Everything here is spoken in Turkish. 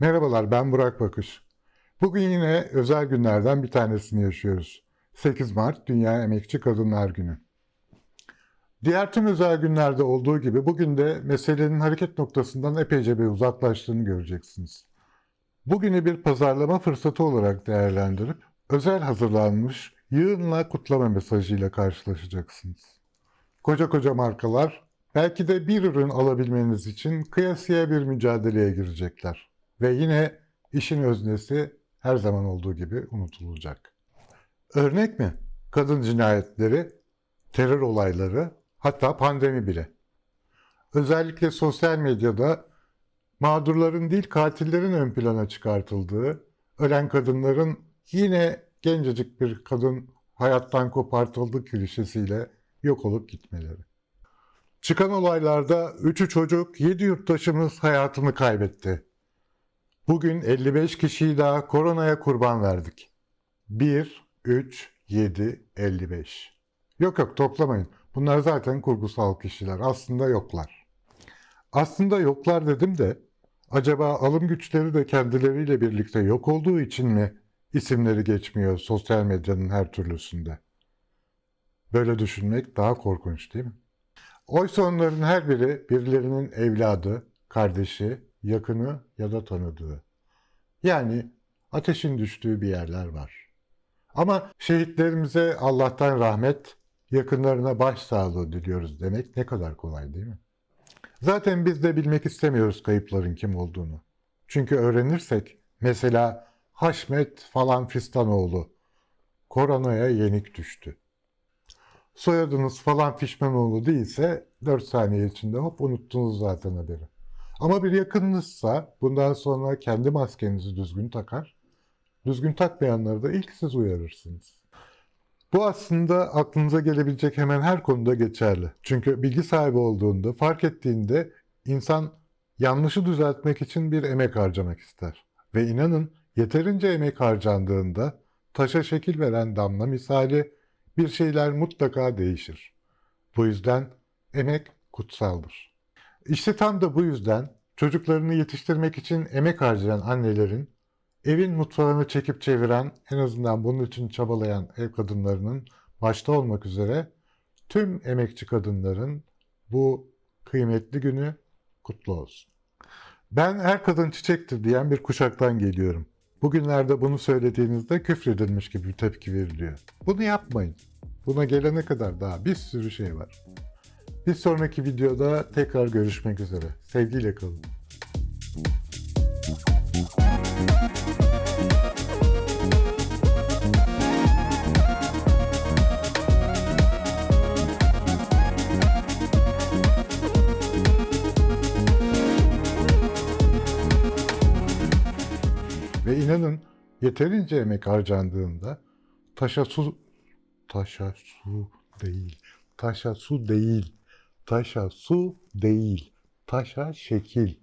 Merhabalar ben Burak Bakış. Bugün yine özel günlerden bir tanesini yaşıyoruz. 8 Mart Dünya Emekçi Kadınlar Günü. Diğer tüm özel günlerde olduğu gibi bugün de meselenin hareket noktasından epeyce bir uzaklaştığını göreceksiniz. Bugünü bir pazarlama fırsatı olarak değerlendirip özel hazırlanmış yığınla kutlama mesajıyla karşılaşacaksınız. Koca koca markalar belki de bir ürün alabilmeniz için kıyasıya bir mücadeleye girecekler. Ve yine işin öznesi her zaman olduğu gibi unutulacak. Örnek mi? Kadın cinayetleri, terör olayları, hatta pandemi bile. Özellikle sosyal medyada mağdurların değil katillerin ön plana çıkartıldığı, ölen kadınların yine gencecik bir kadın hayattan kopartıldı klişesiyle yok olup gitmeleri. Çıkan olaylarda 3'ü çocuk, 7 yurttaşımız hayatını kaybetti. Bugün 55 kişiyi daha koronaya kurban verdik. 1, 3, 7, 55. Yok yok toplamayın. Bunlar zaten kurgusal kişiler. Aslında yoklar. Aslında yoklar dedim de acaba alım güçleri de kendileriyle birlikte yok olduğu için mi isimleri geçmiyor sosyal medyanın her türlüsünde? Böyle düşünmek daha korkunç değil mi? Oysa onların her biri birilerinin evladı, kardeşi, yakını ya da tanıdığı. Yani ateşin düştüğü bir yerler var. Ama şehitlerimize Allah'tan rahmet, yakınlarına başsağlığı diliyoruz demek ne kadar kolay değil mi? Zaten biz de bilmek istemiyoruz kayıpların kim olduğunu. Çünkü öğrenirsek mesela Haşmet falan Fistanoğlu koronaya yenik düştü. Soyadınız falan Fişmanoğlu değilse 4 saniye içinde hop unuttunuz zaten haberi. Ama bir yakınınızsa bundan sonra kendi maskenizi düzgün takar, düzgün takmayanları da ilk siz uyarırsınız. Bu aslında aklınıza gelebilecek hemen her konuda geçerli. Çünkü bilgi sahibi olduğunda, fark ettiğinde insan yanlışı düzeltmek için bir emek harcamak ister. Ve inanın yeterince emek harcandığında taşa şekil veren damla misali bir şeyler mutlaka değişir. Bu yüzden emek kutsaldır. İşte tam da bu yüzden çocuklarını yetiştirmek için emek harcayan annelerin, evin mutfağını çekip çeviren, en azından bunun için çabalayan ev kadınlarının başta olmak üzere tüm emekçi kadınların bu kıymetli günü kutlu olsun. Ben her kadın çiçektir diyen bir kuşaktan geliyorum. Bugünlerde bunu söylediğinizde küfredilmiş gibi bir tepki veriliyor. Bunu yapmayın. Buna gelene kadar daha bir sürü şey var. Bir sonraki videoda tekrar görüşmek üzere. Sevgiyle kalın. Ve inanın yeterince emek harcandığında taşa su taşa su değil. Taşa su değil. Taşa su değil. Taşa şekil